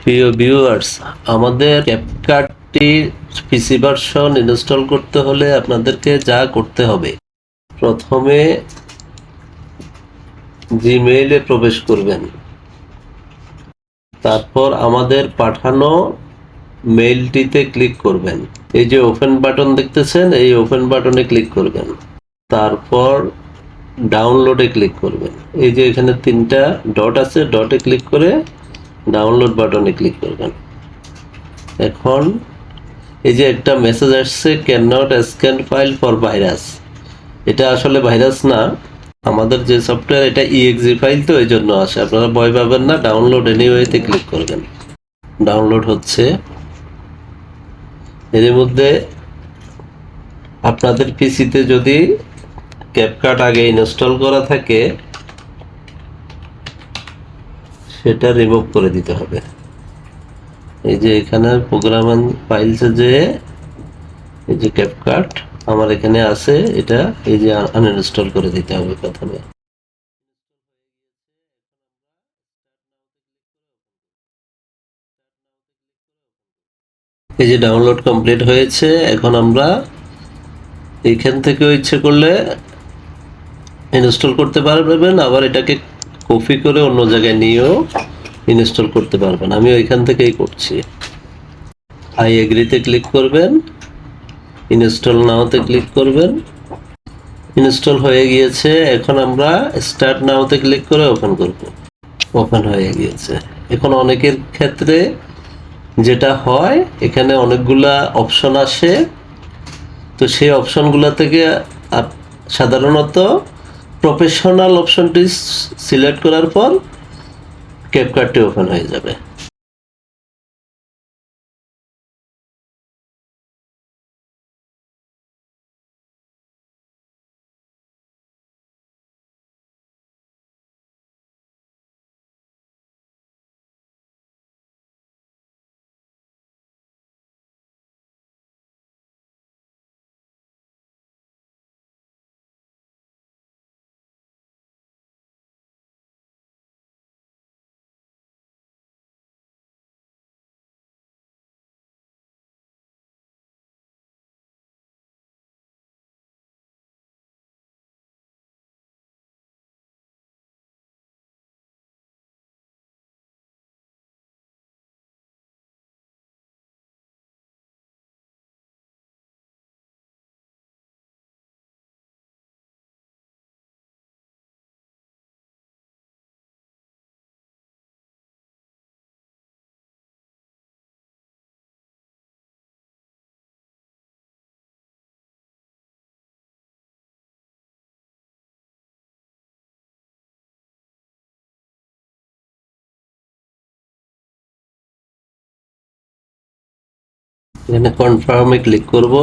প্রিয় ভিউয়ার্স আমাদের ক্যাপকাটটি পিসি version install করতে হলে আপনাদেরকে যা করতে হবে, প্রথমে জিমেইলে প্রবেশ করবেন। তারপর আমাদের পাঠানো মেইলটিতে ক্লিক করবেন। এই যে ওপেন বাটন দেখতেছেন, এই ওপেন বাটনে ক্লিক করবেন। তারপর ডাউনলোডে ক্লিক করবেন। এই যে এখানে তিনটা ডট আছে ডটে ক্লিক করে ডাউনলোড বাটনে ক্লিক করবেন। এখন এই যে একটা মেসেজ আসছে can not scan file for virus এটা আসলে ভাইরাস না। আমাদের যে সফটওয়্যার এটা ইএক্সি ফাইল তো এই জন্য আসে। আপনারা ভয় পাবেন না, ডাউনলোড এনিওয়েতে ক্লিক করবেন। ডাউনলোড হচ্ছে। এর মধ্যে আপনাদের পিসিতে যদি ক্যাপকাট আগে ইনস্টল করা থাকে সেটা রিমুভ করে দিতে হবে। এই যে এখানে প্রোগ্রাম ফাইলসে যে, এই যে ক্যাপকাট আমার এখানে আছে, এটা এই যে আনইনস্টল করে দিতে হবে প্রথমে। এই যে ডাউনলোড কমপ্লিট হয়েছে, এখন আমরা এইখান থেকে ইচ্ছে করলে ইনস্টল করতে পারবেন, আবার এটাকে কপি করে অন্য জায়গায় নিয়েও ইনস্টল করতে পারবেন। আমি ওইখান থেকেই করছি। আই এগ্রিতে ক্লিক করবেন। ইনস্টল নাওতে ক্লিক করবেন। ইনস্টল হয়ে গিয়েছে। এখন আমরা স্টার্ট নাওতে ক্লিক করে ওপেন করব। ওপেন হয়ে গিয়েছে। এখন অনেকের ক্ষেত্রে যেটা হয়, এখানে অনেকগুলা অপশন আসে। তো সেই অপশনগুলো থেকে সাধারণত প্রফেশনাল অপশনটি সিলেক্ট করার পর ক্যাপকার্টটি ওপেন হয়ে যাবে। এখানে কনফার্মে ক্লিক করব।